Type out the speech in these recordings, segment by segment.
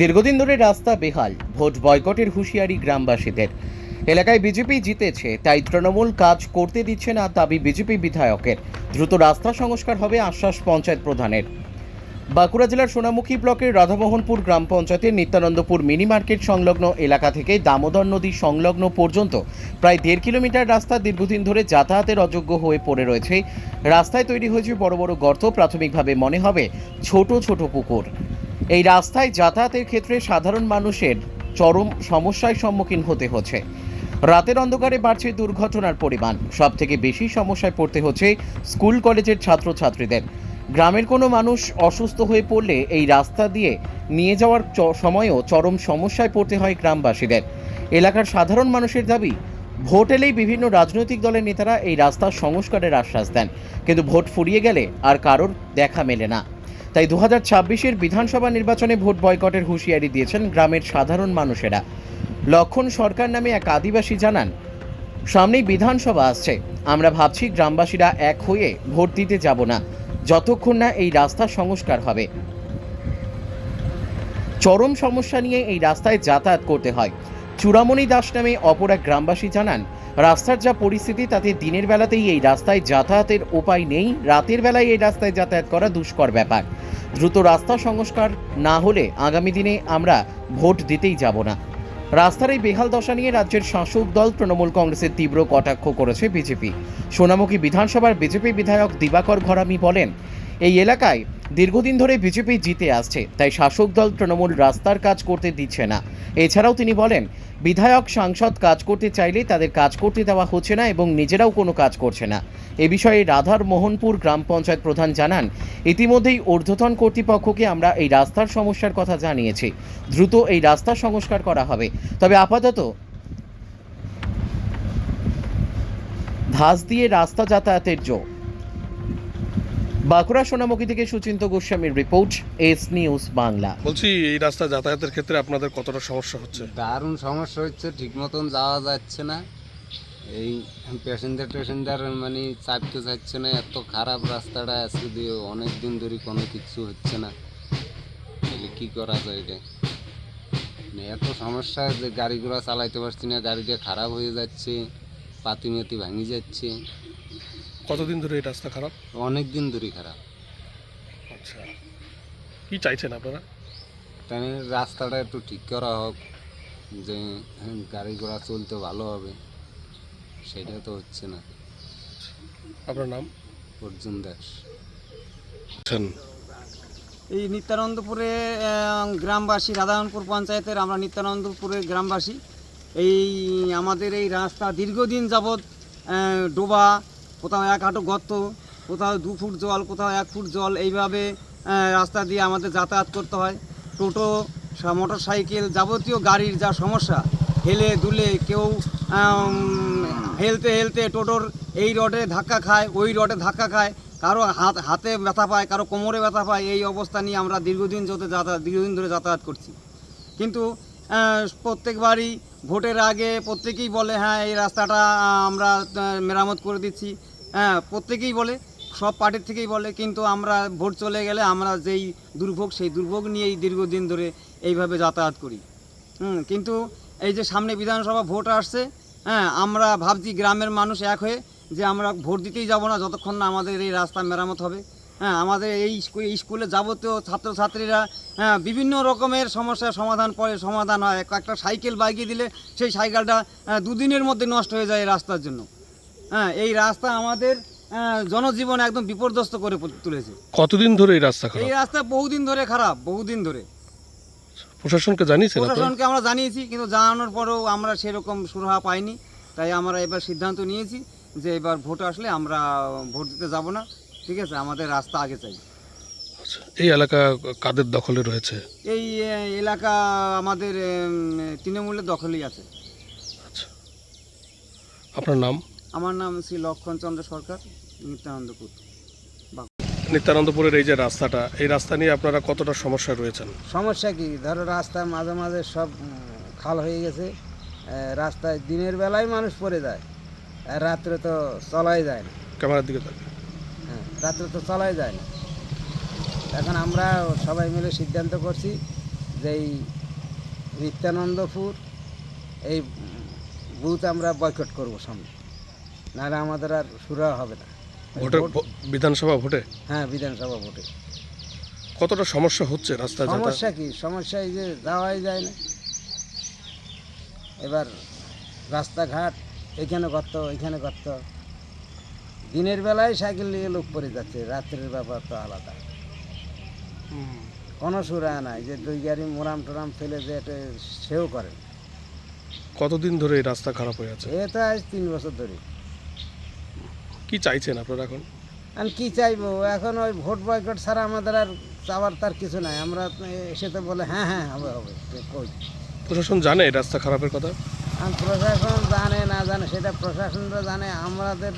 দীর্ঘদিন ধরে রাস্তা বেহাল, ভোট বয়কটের হুঁশিয়ারি গ্রামবাসীদের। এলাকায় বিজেপি জিতেছে, তাই তৃণমূল কাজ করতে দিচ্ছে না দাবি বিজেপি বিধায়কের। দ্রুত রাস্তা সংস্কার হবে আশ্বাস পঞ্চায়েত প্রধানের। বাঁকুড়া জেলার সোনামুখী ব্লকের রাধামোহনপুর গ্রাম পঞ্চায়েতের নিত্যানন্দপুর মিনি মার্কেট সংলগ্ন এলাকা থেকে দামোদর নদী সংলগ্ন পর্যন্ত প্রায় দেড় কিলোমিটার রাস্তা দীর্ঘদিন ধরে যাতায়াতের অযোগ্য হয়ে পড়ে রয়েছে। রাস্তায় তৈরি হয়েছে বড় বড় গর্ত, প্রাথমিকভাবে মনে হবে ছোট ছোট পুকুর। এই রাস্তায় যাতায়াতের ক্ষেত্রে সাধারণ মানুষের চরম সমস্যার সম্মুখীন হতে হচ্ছে। রাতের অন্ধকারে বাড়ছে দুর্ঘটনার পরিমাণ। সব থেকে বেশি সমস্যায় পড়তে হচ্ছে স্কুল কলেজের ছাত্রছাত্রীদের। গ্রামের কোনো মানুষ অসুস্থ হয়ে পড়লে এই রাস্তা দিয়ে নিয়ে যাওয়ার সময়ও চরম সমস্যায় পড়তে হয় গ্রামবাসীদের। এলাকার সাধারণ মানুষের দাবি, ভোট এলেই বিভিন্ন রাজনৈতিক দলের নেতারা এই রাস্তার সংস্কারের আশ্বাস দেন। কিন্তু ভোট ফুরিয়ে গেলে আর কারোর দেখা মেলে না। তাই দু হাজার ছাব্বিশের বিধানসভা নির্বাচনে ভোট বয়কটের হুঁশিয়ারি দিয়েছেন গ্রামের সাধারণ মানুষেরা। লক্ষণ সরকার নামে এক আদিবাসী জানান, সামনেই বিধানসভা আসছে। আমরা ভাবছি গ্রামবাসীরা এক হয়ে ভোট দিতে যাব না। যতক্ষণ না এই রাস্তা সংস্কার হবে। চরম সমস্যা নিয়ে এই রাস্তায় যাতায়াত করতে হয়। চূড়ামণি দাস নামে অপর এক গ্রামবাসী জানান রাস্তার যা পরিস্থিতি, তাতে দিনের বেলাতেই এই রাস্তায় যাতায়াতের উপায় নেই। রাতের বেলায় এই রাস্তায় যাতায়াত করা দুষ্কর ব্যাপার। দ্রুত রাস্তা সংস্কার না হলে আগামী দিনে আমরা ভোট দিতেই যাব না। রাস্তার এই বেহাল দশা নিয়ে রাজ্যের শাসক দল তৃণমূল কংগ্রেসের তীব্র কটাক্ষ করেছে বিজেপি। সোনামুখী বিধানসভার বিজেপি বিধায়ক দিবাকর ঘরামি বলেন এই এলাকায় দীর্ঘদিন ধরে বিজেপি জিতে আসছে, তাই শাসক দল তৃণমূল রাস্তার কাজ করতে দিচ্ছে না। এছাড়াও তিনি বলেন, বিধায়ক, সাংসদ কাজ করতে চাইলে তাদের কাজ করতে দেওয়া হচ্ছে না এবং নিজেরাও কোনো কাজ করছে না। এ বিষয়ে রাধার মোহনপুর গ্রাম পঞ্চায়েত প্রধান জানান, ইতিমধ্যেই ঊর্ধ্বতন কর্তৃপক্ষকে আমরা এই রাস্তার সমস্যার কথা জানিয়েছি। দ্রুত এই রাস্তা সংস্কার করা হবে। তবে আপাতত ধাস দিয়ে রাস্তা যাতায়াতের জো বাঁকুড়া সোনামুখী থেকে সুচিন্ত গোস্বামীর রিপোর্ট এস নিউজ বাংলা। বলছি এই রাস্তা যাতায়াতের ক্ষেত্রে আপনাদের কতটা সমস্যা হচ্ছে? দারুণ সমস্যা হচ্ছে ঠিক মতন যাওয়া যাচ্ছে না। এই প্যাসেঞ্জার ট্যাসেঞ্জার মানে চাপতে যাচ্ছে না এত খারাপ রাস্তাটা আজকে দিয়ে অনেক দিন ধরে কোনো কিছু হচ্ছে না। তাহলে কী করা যায় এটা? মানে এত সমস্যা যে গাড়িগুলো চালাইতে পারছি না গাড়িটা খারাপ হয়ে যাচ্ছে পাতি মাতি ভাঙি যাচ্ছে। কতদিন ধরে এই রাস্তা খারাপ? অনেক দিন ধরেই খারাপ। আচ্ছা। কি চাইছেন আপনারা? তাই রাস্তাটা একটু ঠিক করা হোক যে হ্যাঁ, গাড়ি ঘোড়া চলতে ভালো হবে সেটা তো হচ্ছে না। আপনার নাম? অর্জুন দাস। এই নিত্যানন্দপুরে গ্রামবাসী রাধারণপুর পঞ্চায়েতের আমরা নিত্যানন্দপুরের গ্রামবাসী। এই আমাদের এই রাস্তা দীর্ঘদিন যাবৎ ডোবা কোথাও এক হাঁটু গর্ত, কোথাও দু ফুট জল, কোথাও এক ফুট জল, এইভাবে রাস্তা দিয়ে আমাদের যাতায়াত করতে হয়। টোটো মোটর সাইকেল যাবতীয় গাড়ির যা সমস্যা, হেলে দুলে কেউ হেলতে হেলতে টোটোর এই রডে ধাক্কা খায়, ওই রডে ধাক্কা খায়, কারও হাত, হাতে ব্যথা পায়, কারও কোমরে ব্যথা পায়, এই অবস্থা নিয়ে আমরা দীর্ঘদিন যতে যাতায়াত, দীর্ঘদিন ধরে যাতায়াত করছি। কিন্তু প্রত্যেকবারই ভোটের আগে প্রত্যেকেই বলে হ্যাঁ এই রাস্তাটা আমরা মেরামত করে দিচ্ছি। হ্যাঁ প্রত্যেকেই বলে, সব পার্টির থেকেই বলে, কিন্তু আমরা ভোট চলে গেলে আমরা যেই দুর্ভোগ, সেই দুর্ভোগ নিয়েই দীর্ঘদিন ধরে এইভাবে যাতায়াত করি। হুম, কিন্তু এই যে সামনে বিধানসভা ভোট আসছে হ্যাঁ আমরা ভাবছি গ্রামের মানুষ এক হয়ে যে আমরা ভোট দিতেই যাব না, যতক্ষণ না আমাদের এই রাস্তা মেরামত হবে। হ্যাঁ আমাদের এই স্কুল যাবতীয় ছাত্রছাত্রীরা হ্যাঁ বিভিন্ন রকমের সমস্যার সমাধান পরে সমাধান হয়। একটা সাইকেল বাইকে দিলে সেই সাইকেলটা দুদিনের মধ্যে নষ্ট হয়ে যায় রাস্তার জন্য। হ্যাঁ এই রাস্তা আমাদের জনজীবন একদম বিপর্যস্ত করে তুলেছে। কতদিন ধরে এই রাস্তা এই রাস্তা বহুদিন ধরে খারাপ বহুদিন ধরে। প্রশাসনকে আপনারা প্রশাসনকে আমরা জানিয়েছি কিন্তু জানানোর পরেও আমরা সেরকম সুরাহা পাইনি। তাই আমরা এবার সিদ্ধান্ত নিয়েছি যে এবার ভোট আসলে আমরা ভোট দিতে যাব না। ঠিক আছে আমাদের রাস্তা আগে চাই। আচ্ছা, এই এলাকা কাদের দখলে রয়েছে? এই এলাকা আমাদের তৃণমূলের দখলেই আছে। আচ্ছা। আপনার নাম? আমার নাম শ্রী লক্ষণ চন্দ্র সরকার নিত্যানন্দপুর। নিত্যানন্দপুরের এই যে রাস্তাটা এই রাস্তা নিয়ে আপনারা কতটা সমস্যা রয়েছেন? সমস্যা কি? ধরো রাস্তায় মাঝে মাঝে সব খাল হয়ে গেছে রাস্তায় দিনের বেলায় মানুষ পড়ে যায় আর রাত্রে তো চলাই যায় না। ক্যামেরার দিকে। হ্যাঁ রাত্রে তো চলাই যায় না। এখন আমরা সবাই মিলে সিদ্ধান্ত করছি যে এই নিত্যানন্দপুর এই বুথ আমরা বয়কট করব সামনে। নাহলে আমাদের আর সুরা হবে না। ভোটের বিধানসভা ভোটে? হ্যাঁ বিধানসভা ভোটে। কতটা সমস্যা হচ্ছে রাস্তা সমস্যা কি? সমস্যা এই যে যাওয়াই যায় না। এবার রাস্তাঘাট এখানে গর্ত এখানে গর্ত দিনের বেলায় সাইকেল নিয়ে লোক পড়ে যাচ্ছে রাত্রের ব্যাপার তো আলাদা। কোনো সুরা নাই যে দুই গাড়ি মোরাম টোরাম ফেলে যে এটা সেও করে কতদিন ধরে এই রাস্তা খারাপ হয়ে আছে? এ তো আজ তিন বছর ধরে। কি চাইছেন আপনারা এখন? আমি কি চাইব? এখন ওই ভোট বয়কট ছাড়া আমাদের আর চাওয়ার তার কিছু নাই। আমরা এসে তো বলে হ্যাঁ হ্যাঁ হবে হবে কই? প্রশাসন জানে রাস্তা খারাপের কথা? প্রশাসন জানে না জানে সেটা প্রশাসনরা জানে। আমাদের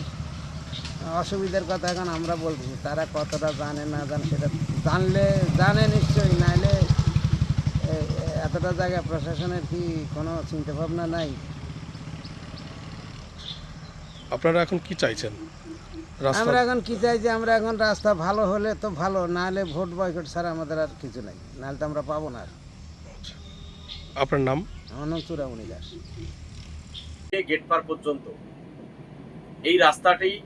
অসুবিধার কথা এখন আমরা বলছি তারা কতটা জানে না জানে সেটা জানলে জানে নিশ্চয়ই নাইলে এতটা জায়গায় প্রশাসনের কি কোনো চিন্তা ভাবনা নাই? আপনারা এখন কি চাইছেন? আমরা এখন কি চাই যে আমরা এখন রাস্তা ভালো হলে তো ভালো নাহলে ভোট বয়কট ছাড়া আমাদের আর কিছু নাই নাহলে তো আমরা পাবো না আর। আপনার নাম? আমার নাম চূড়ামণি দাস। গেট পার পর্যন্ত। এই রাস্তাটি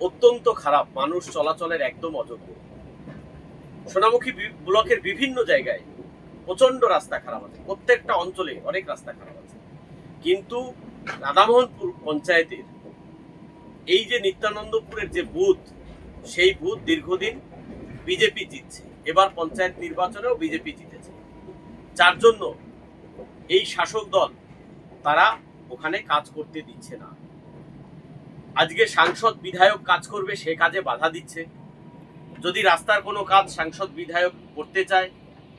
অত্যন্ত খারাপ মানুষ চলাচলের একদম অযোগ্য। সোনামুখী বি- ব্লকের বিভিন্ন জায়গায় প্রচণ্ড রাস্তা খারাপ আছে প্রত্যেকটা অঞ্চলে অনেক রাস্তা খারাপ আছে। কিন্তু রাধামোহনপুর পঞ্চায়েতের এই যে নিত্যানন্দপুরের যে বুথ, সেই বুথ দীর্ঘদিন বিজেপি জিতছে। এবার পঞ্চায়েত নির্বাচনেও বিজেপি জিতেছে। যার জন্য এই শাসক দল তারা ওখানে কাজ করতে দিচ্ছে না। আজকে সাংসদ বিধায়ক কাজ করবে, সে কাজে বাধা দিচ্ছে। যদি রাস্তার কোনো কাজ সাংসদ বিধায়ক করতে চায়,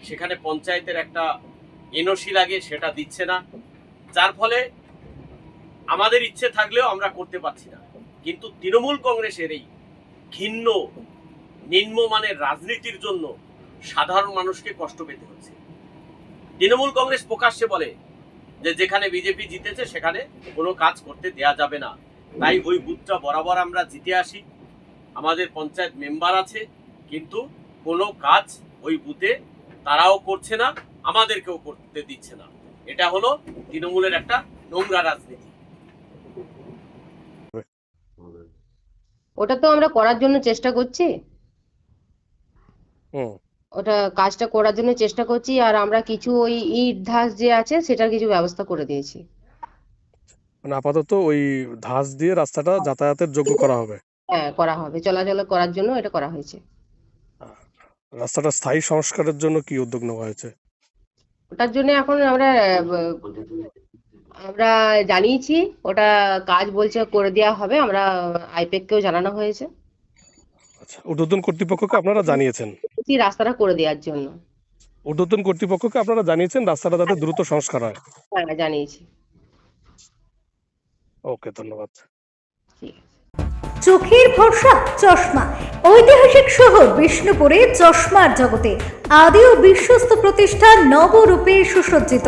সেখানে পঞ্চায়েতের একটা এনওসি লাগে, সেটা দিচ্ছে না। যার ফলে আমাদের ইচ্ছে থাকলেও আমরা করতে পারছি না। কিন্তু তৃণমূল কংগ্রেসের এই ঘিন্ন নিম্নমানের রাজনীতির জন্য সাধারণ মানুষকে কষ্ট পেতে হচ্ছে। তৃণমূল কংগ্রেস প্রকাশ্যে বলে যে যেখানে বিজেপি জিতেছে সেখানে কোনো কাজ করতে দেয়া যাবে না। তাই ওই বুথটা বরাবর আমরা জিতে আসি। আমাদের পঞ্চায়েত মেম্বার আছে, কিন্তু কোনো কাজ ওই বুথে তারাও করছে না, আমাদেরকেও করতে দিচ্ছে না। এটা হলো তৃণমূলের একটা নোংরা রাজনীতি। ওটা তো আমরা করার জন্য চেষ্টা করছি। ওটা কাজটা করার জন্য চেষ্টা করছি আর আমরা কিছু ওই ইট ধাস যে আছে সেটার কিছু ব্যবস্থা করে দিয়েছি। মানে আপাতত ওই ধাস দিয়ে রাস্তাটা যাতায়াতের যোগ্য করা হবে। হ্যাঁ করা হবে। চলাচল করার জন্য এটা করা হয়েছে। রাস্তাটা স্থায়ী সংস্কারের জন্য কি উদ্যোগ নেওয়া হয়েছে? ওটার জন্য এখন আমরা আমরা জানিয়েছি ওটা কাজ বলছে করে দেওয়া হবে আমরা আইপ্যাককেও জানানো হয়েছে। আচ্ছা ঊর্ধ্বতন কর্তৃপক্ষকে আপনারা জানিয়েছেন? কি রাস্তাটা করে দেওয়ার জন্য। ঊর্ধ্বতন কর্তৃপক্ষকে আপনারা জানিয়েছেন রাস্তাটা যাতে দ্রুত সংস্কার হয়? হ্যাঁ জানিয়েছি। ওকে ধন্যবাদ। চোখের ভরসা চশমা। ঐতিহাসিক শহর বিষ্ণুপুরে চশমার জগতে আদি ও বিশ্বস্ত প্রতিষ্ঠান নবরূপে সুসজ্জিত।